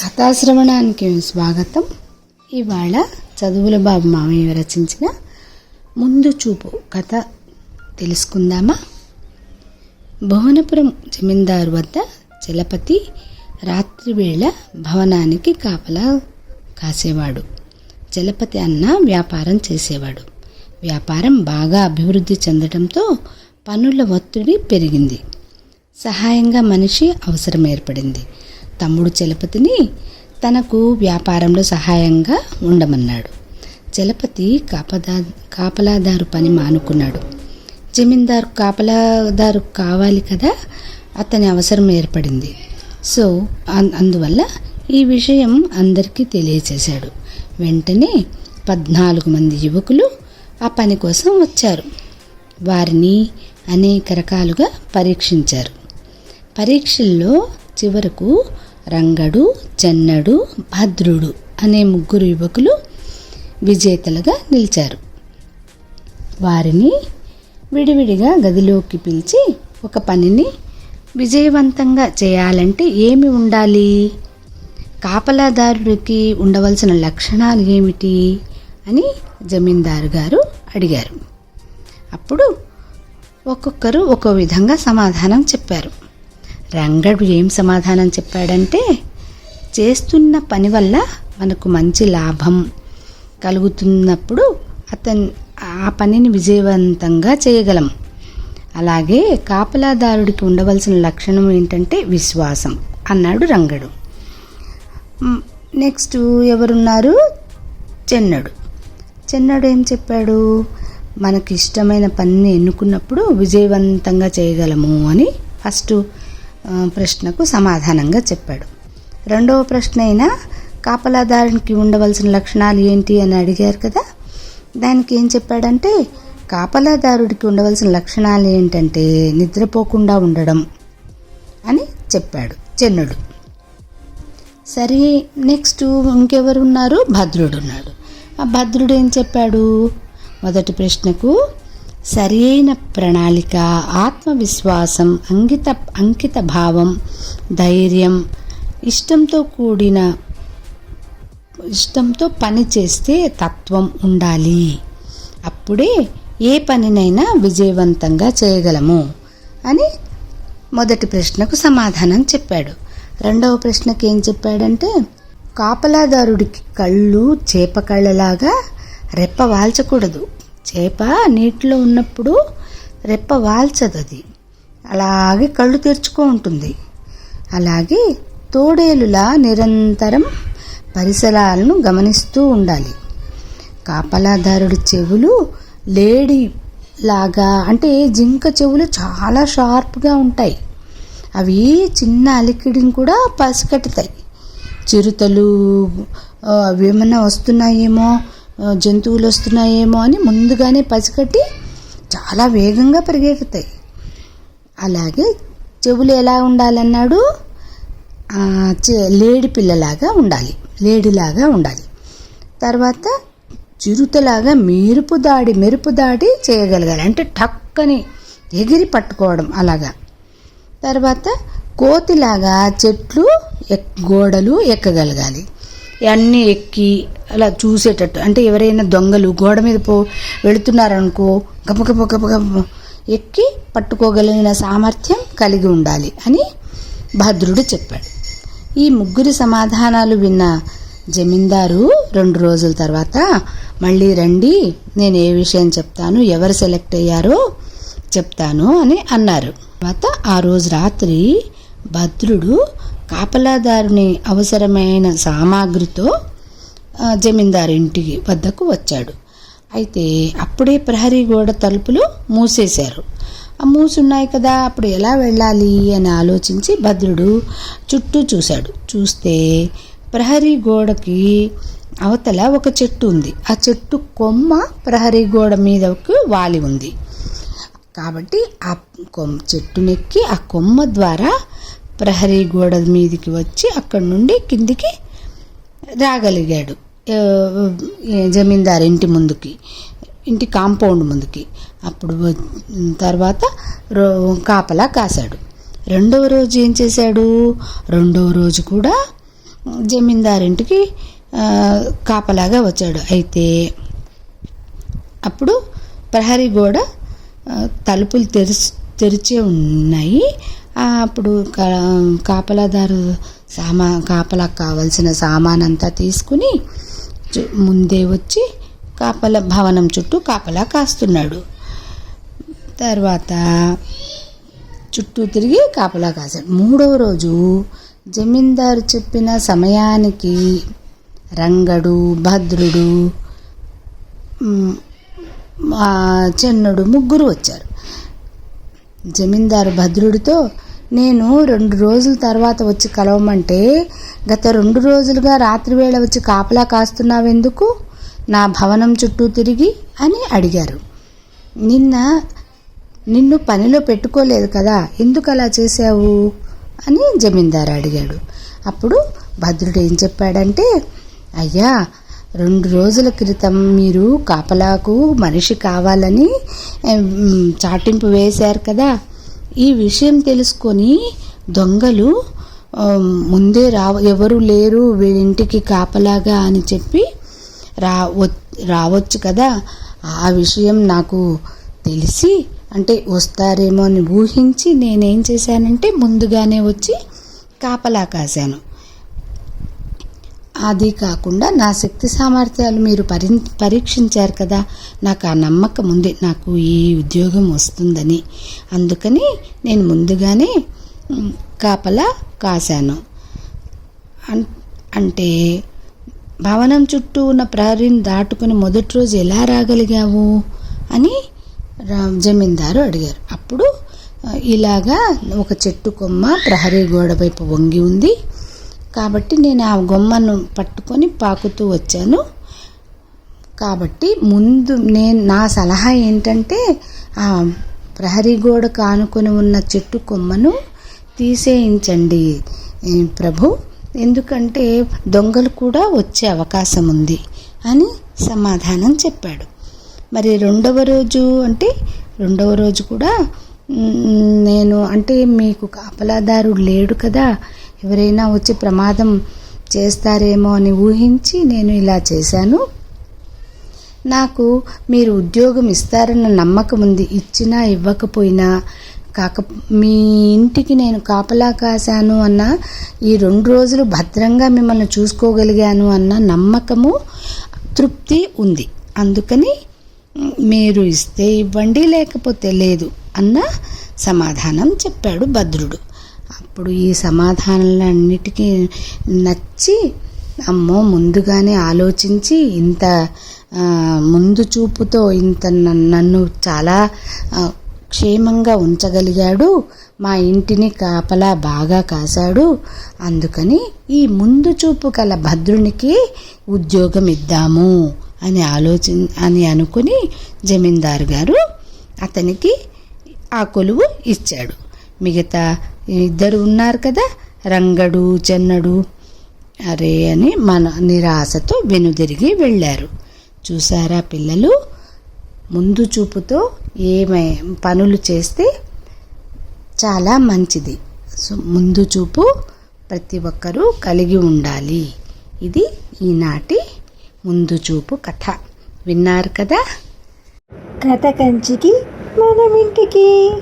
కథాశ్రవణానికి స్వాగతం. ఇవాళ చదువుల బాబు మామయ్య రచించిన ముందు చూపు కథ తెలుసుకుందామా? భువనపురం జమీందారు వద్ద చలపతి రాత్రివేళ భవనానికి కాపలా కాసేవాడు. చలపతి అన్న వ్యాపారం చేసేవాడు. వ్యాపారం బాగా అభివృద్ధి చెందడంతో పనుల ఒత్తిడి పెరిగింది. సహాయంగా మనిషి అవసరం ఏర్పడింది. తమ్ముడు చలపతిని తనకు వ్యాపారంలో సహాయంగా ఉండమన్నాడు. చలపతి కాపదా కాపలాదారు పని మానుకున్నాడు. జమీందారు కాపలాదారు కావాలి కదా అతని అవసరం ఏర్పడింది. సో అందువల్ల ఈ విషయం అందరికీ తెలియచేశాడు. వెంటనే పద్నాలుగు మంది యువకులు ఆ పని కోసం వచ్చారు. వారిని అనేక రకాలుగా పరీక్షించారు. పరీక్షల్లో చివరకు రంగడు చెన్నడు భద్రుడు అనే ముగ్గురు యువకులు విజేతలుగా నిలిచారు. వారిని విడివిడిగా గదిలోకి పిలిచి ఒక పనిని విజయవంతంగా చేయాలంటే ఏమి ఉండాలి? కాపలాదారుడికి ఉండవలసిన లక్షణాలు ఏమిటి? అని జమీందారు గారు అడిగారు. అప్పుడు ఒక్కొక్కరు ఒక్కో విధంగా సమాధానం చెప్పారు. రంగడు ఏం సమాధానం చెప్పాడంటే చేస్తున్న పని వల్ల మనకు మంచి లాభం కలుగుతున్నప్పుడు అతను ఆ పనిని విజయవంతంగా చేయగలం. అలాగే కాపలాదారుడికి ఉండవలసిన లక్షణం ఏంటంటే విశ్వాసం అన్నాడు రంగడు. నెక్స్ట్ ఎవరున్నారు? చెన్నడు. చెన్నడు ఏం చెప్పాడు? మనకి ఇష్టమైన పనిని ఎన్నుకున్నప్పుడు విజయవంతంగా చేయగలము అని ఫస్ట్ ప్రశ్నకు సమాధానంగా చెప్పాడు. రెండవ ప్రశ్న అయినా కాపలాదారునికి ఉండవలసిన లక్షణాలు ఏంటి అని అడిగారు కదా? దానికి ఏం చెప్పాడంటే కాపలాదారుడికి ఉండవలసిన లక్షణాలు ఏంటంటే నిద్రపోకుండా ఉండడం అని చెప్పాడు చెన్నుడు సరే నెక్స్ట్ ఇంకెవరు ఉన్నారు భద్రుడు ఉన్నాడు ఆ భద్రుడు ఏం చెప్పాడు? మొదటి ప్రశ్నకు సరైన ప్రణాళిక ఆత్మవిశ్వాసం అంకిత అంకిత భావం ధైర్యం ఇష్టంతో కూడిన ఇష్టంతో పని చేస్తే తత్వం ఉండాలి. అప్పుడే ఏ పనినైనా విజయవంతంగా చేయగలము అని మొదటి ప్రశ్నకు సమాధానం చెప్పాడు. రెండవ ప్రశ్నకి ఏం చెప్పాడంటే కాపలాదారుడికి కళ్ళు చేప కళ్ళలాగా రెప్ప వాల్చకూడదు. చేప నీటిలో ఉన్నప్పుడు రెప్ప వాల్చదు అది అలాగే కళ్ళు తెరుచుకో ఉంటుంది. అలాగే తోడేలులా నిరంతరం పరిసరాలను గమనిస్తూ ఉండాలి. కాపలాదారుడి చెవులు లేడి లాగా అంటే జింక చెవులు చాలా షార్ప్గా ఉంటాయి. అవి చిన్న అలికిడిని కూడా పసికట్టుతాయి. చిరుతలు అవి ఏమన్నా వస్తున్నాయేమో జంతువులు వస్తున్నాయేమో అని ముందుగానే పసికట్టి చాలా వేగంగా పరిగెడతాయి అలాగే చెవులు ఎలా ఉండాలన్నాడు? లేడి పిల్లలాగా ఉండాలి. లేడిలాగా ఉండాలి. తర్వాత చిరుతలాగా మెరుపు దాడి మెరుపు దాడి చేయగలగాలి. అంటే టక్కని ఎగిరి పట్టుకోవడం అలాగా. తర్వాత కోతిలాగా చెట్లు ఎక్ గోడలు ఎక్కగలగాలి. అన్నీ ఎక్కి అలా చూసేటట్టు. అంటే ఎవరైనా దొంగలు గోడ మీద పో వెళుతున్నారనుకో గపగప గపగప ఎక్కి పట్టుకోగలిగిన సామర్థ్యం కలిగి ఉండాలి అని భద్రుడు చెప్పాడు. ఈ ముగ్గురి సమాధానాలు విన్న జమీందారు రెండు రోజుల తర్వాత మళ్ళీ రండి నేను ఏ విషయం చెప్తాను ఎవరు సెలెక్ట్ అయ్యారో చెప్తాను అని అన్నారు. తర్వాత ఆ రోజు రాత్రి భద్రుడు కాపలాదారుని అవసరమైన సామాగ్రితో జమీందారు ఇంటికి వద్దకు వచ్చాడు. అయితే అప్పుడే ప్రహరీ గోడ తలుపులు మూసేశారు. ఆ మూసున్నాయి కదా అప్పుడు ఎలా వెళ్ళాలి? అని ఆలోచించి భద్రుడు చుట్టూ చూశాడు. చూస్తే ప్రహరీ గోడకి అవతల ఒక చెట్టు ఉంది. ఆ చెట్టు కొమ్మ ప్రహరీ గోడ మీదకు వాలి ఉంది. కాబట్టి ఆ కొమ్మ చెట్టునెక్కి ఆ కొమ్మ ద్వారా ప్రహరీ గోడ మీదికి వచ్చి అక్కడి నుండి కిందికి రాగలిగాడు. జమీందారు ఇంటి ముందుకి ఇంటి కాంపౌండ్ ముందుకి. అప్పుడు వ- తర్వాత రో కాపలా కాశాడు. రెండవ రోజు ఏం చేశాడు? రెండవ రోజు కూడా జమీందారింటికి కాపలాగా వచ్చాడు. అయితే అప్పుడు ప్రహరీ గోడ తలుపులు తెరిచి తెరిచే ఉన్నాయి. అప్పుడు కా- కాపలాదారు సామా కాపలకు కావలసిన సామాన్ అంతా తీసుకుని ముందే వచ్చి కాపల భవనం చుట్టూ కాపలా కాస్తున్నాడు. తర్వాత చుట్టూ తిరిగి కాపలా కాశాడు. మూడవ రోజు జమీందారు చెప్పిన సమయానికి రంగడు భద్రుడు చెన్నుడు ముగ్గురు వచ్చారు. జమీందారు భద్రుడితో నేను రెండు రోజుల తర్వాత వచ్చి కలవమంటే గత రెండు రోజులుగా రాత్రివేళ వచ్చి కాపలా కాస్తున్నావెందుకు నా భవనం చుట్టూ తిరిగి అని అడిగారు. నిన్న నిన్ను పనిలో పెట్టుకోలేదు కదా ఎందుకు అలా చేశావు? అని జమీందారు అడిగాడు. అప్పుడు భద్రుడు ఏం చెప్పాడంటే అయ్యా రెండు రోజుల క్రితం మీరు కాపలాకు మనిషి కావాలని చాటింపు వేశారు కదా ఈ విషయం తెలుసుకొని దొంగలు ముందే రావ ఎవరు లేరు వీడింటికి కాపలాగా అని చెప్పి రా రావచ్చు కదా? ఆ విషయం నాకు తెలిసి అంటే వస్తారేమో అని ఊహించి నేనేం చేశానంటే ముందుగానే వచ్చి కాపలా కాశాను. అది కాకుండా నా శక్తి సామర్థ్యాలు మీరు పరి పరీక్షించారు కదా నాకు ఆ నమ్మకం ఉంది నాకు ఈ ఉద్యోగం వస్తుందని. అందుకని నేను ముందుగానే కాపలా కాశాను. అన్- అంటే భవనం చుట్టూ ఉన్న ప్రహరీని దాటుకుని మొదటి రోజు ఎలా రాగలిగావు అని రా- జమీందారు అడిగారు. అప్పుడు ఇలాగా ఒక చెట్టు కొమ్మ ప్రహరీ గోడ వైపు వంగి ఉంది. కాబట్టి నేను ఆ గొమ్మను పట్టుకొని పాకుతూ వచ్చాను. కాబట్టి ముందు నేను నా సలహా ఏంటంటే ఆ ప్రహరీ గోడకు ఆనుకొని ఉన్న చెట్టు కొమ్మను తీసేయించండి ప్రభు. ఎందుకంటే దొంగలు కూడా వచ్చే అవకాశం ఉంది అని సమాధానం చెప్పాడు. మరి రెండవ రోజు అంటే రెండవ రోజు కూడా నేను అంటే మీకు కాపలాదారుడు లేడు కదా ఎవరైనా వచ్చి ప్రమాదం చేస్తారేమో అని ఊహించి నేను ఇలా చేశాను. నాకు మీరు ఉద్యోగం ఇస్తారన్న నమ్మకం ఉంది. ఇచ్చినా ఇవ్వకపోయినా కాక మీ ఇంటికి నేను కాపలా కాశాను అన్న ఈ రెండు రోజులు భద్రంగా మిమ్మల్ని చూసుకోగలిగాను అన్న నమ్మకము తృప్తి ఉంది. అందుకని మీరు ఇస్తే ఇవ్వండి లేకపోతే లేదు అన్న సమాధానం చెప్పాడు భద్రుడు. అప్పుడు ఈ సమాధానాలన్నిటికీ నచ్చి అమ్మో ముందుగానే ఆలోచించి ఇంత ముందు చూపుతో ఇంత నన్ను చాలా క్షేమంగా ఉంచగలిగాడు. మా ఇంటిని కాపలా బాగా కాశాడు. అందుకని ఈ ముందు చూపు గల భద్రునికి ఉద్యోగం ఇద్దాము అని ఆలోచి అని అనుకుని జమీందారు గారు అతనికి ఆ కొలువు ఇచ్చాడు. మిగతా ఇద్దరు ఉన్నారు కదా రంగడు చెన్నడు అరే అని మన నిరాశతో వెనుదిరిగి వెళ్ళారు. చూసారా పిల్లలు? ముందు చూపుతో ఏమై పనులు చేస్తే చాలా మంచిది. సో ముందు చూపు ప్రతి ఒక్కరూ కలిగి ఉండాలి. ఇది ఈనాటి ముందు చూపు కథ. విన్నారు కదా? కథ కంచికి మనం ఇంటికి.